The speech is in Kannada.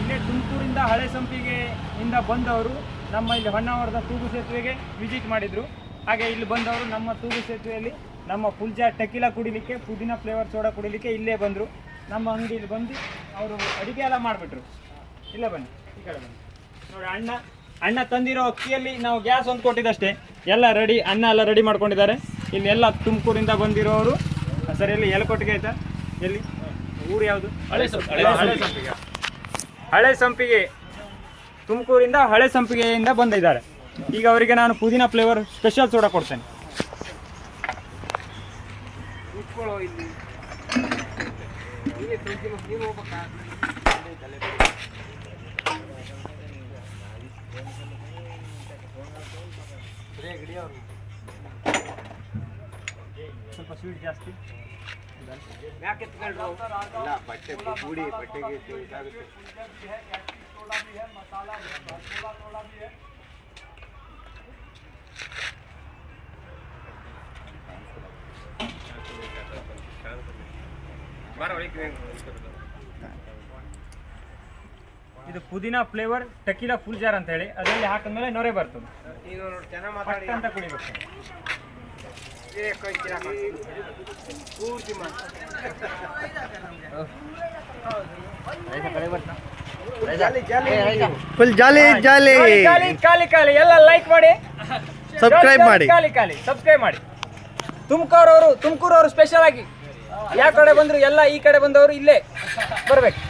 ಇಲ್ಲೇ ತುಮಕೂರಿಂದ ಹಳೆ ಸಂಪಿಗೆ ಇಂದ ಬಂದವರು ನಮ್ಮ ಇಲ್ಲಿ ಹೊನ್ನಾವರದ ತೂಗು ಸೇತುವೆಗೆ ವಿಸಿಟ್ ಮಾಡಿದ್ರು. ಹಾಗೆ ಇಲ್ಲಿ ಬಂದವರು ನಮ್ಮ ತೂಗು ಸೇತುವೆಯಲ್ಲಿ ನಮ್ಮ ಪುಲ್ಜಾ ಟೆಕಿಲ ಕುಡಿಲಿಕ್ಕೆ, ಪುದೀನ ಫ್ಲೇವರ್ ಸೋಡಾ ಕುಡಿಲಿಕ್ಕೆ ಇಲ್ಲೇ ಬಂದರು. ನಮ್ಮ ಅಂಗಡಿಯಲ್ಲಿ ಬಂದು ಅವರು ಅಡುಗೆ ಎಲ್ಲ ಮಾಡಿಬಿಟ್ರು. ಇಲ್ಲೇ ಬನ್ನಿ, ಈ ಕಡೆ ಬನ್ನಿ. ನೋಡಿ, ಅಣ್ಣ ಅಣ್ಣ ತಂದಿರೋ ಅಕ್ಕಿಯಲ್ಲಿ ನಾವು ಗ್ಯಾಸ್ ಒಂದು ಕೊಟ್ಟಿದ್ದಷ್ಟೇ. ಎಲ್ಲ ರೆಡಿ ಅನ್ನ ಎಲ್ಲ ರೆಡಿ ಮಾಡ್ಕೊಂಡಿದ್ದಾರೆ. ಇಲ್ಲಿ ಎಲ್ಲ ತುಮಕೂರಿಂದ ಬಂದಿರೋರು. ಸರ್, ಎಲ್ಲಿ? ಕೊಟ್ಟಿಗೆ ಆಯ್ತಾ? ಎಲ್ಲಿ? ಊರು ಯಾವುದು? ಹಳೆ ಸಂಪಿಗೆ. ಹಳೆ ಸಂಪಿಗೆ. ತುಮಕೂರಿಂದ ಹಳೆ ಸಂಪಿಗೆಯಿಂದ ಬಂದಿದ್ದಾರೆ. ಈಗ ಅವರಿಗೆ ನಾನು ಪುದೀನ ಫ್ಲೇವರ್ ಸ್ಪೆಷಲ್ ಸೋಡಾ ಕೊಡ್ತೇನೆ. ಸ್ವಲ್ಪ ಸ್ವೀಟ್ ಜಾಸ್ತಿ. ಬಟ್ಟೆ ಗೂಡಿ ಬಟ್ಟೆಗೆ ಇದಾಗುತ್ತೆ ಇದು ಪುದೀನ ಫ್ಲೇವರ್ ಟಕೀಲಾ ಫುಲ್ ಜಾರ್ ಅಂತ ಹೇಳಿ ಅದರಲ್ಲಿ ಹಾಕಿದ್ಮೇಲೆ ನೊರೆ ಬರ್ತದೆ ಪಟ್ ಅಂತ ಕುಡಿಬೇಕು ಫುಲ್ ಜಾಲಿ ಜಾಲಿ. ಖಾಲಿ ಖಾಲಿ ಖಾಲಿ ಖಾಲಿ ಎಲ್ಲ ಲೈಕ್ ಮಾಡಿ. ಸಬ್ಸ್ಕ್ರೈಬ್ ಮಾಡಿ. ಖಾಲಿ ಕಾಲಿ ಸಬ್ಸ್ಕ್ರೈಬ್ ಮಾಡಿ. ತುಮಕೂರವರು ತುಮಕೂರವರು ಸ್ಪೆಷಲ್ ಆಗಿ. ಯಾವ ಕಡೆ ಬಂದ್ರು ಎಲ್ಲ ಈ ಕಡೆ ಬಂದವರು ಇಲ್ಲೇ ಬರ್ಬೇಕು.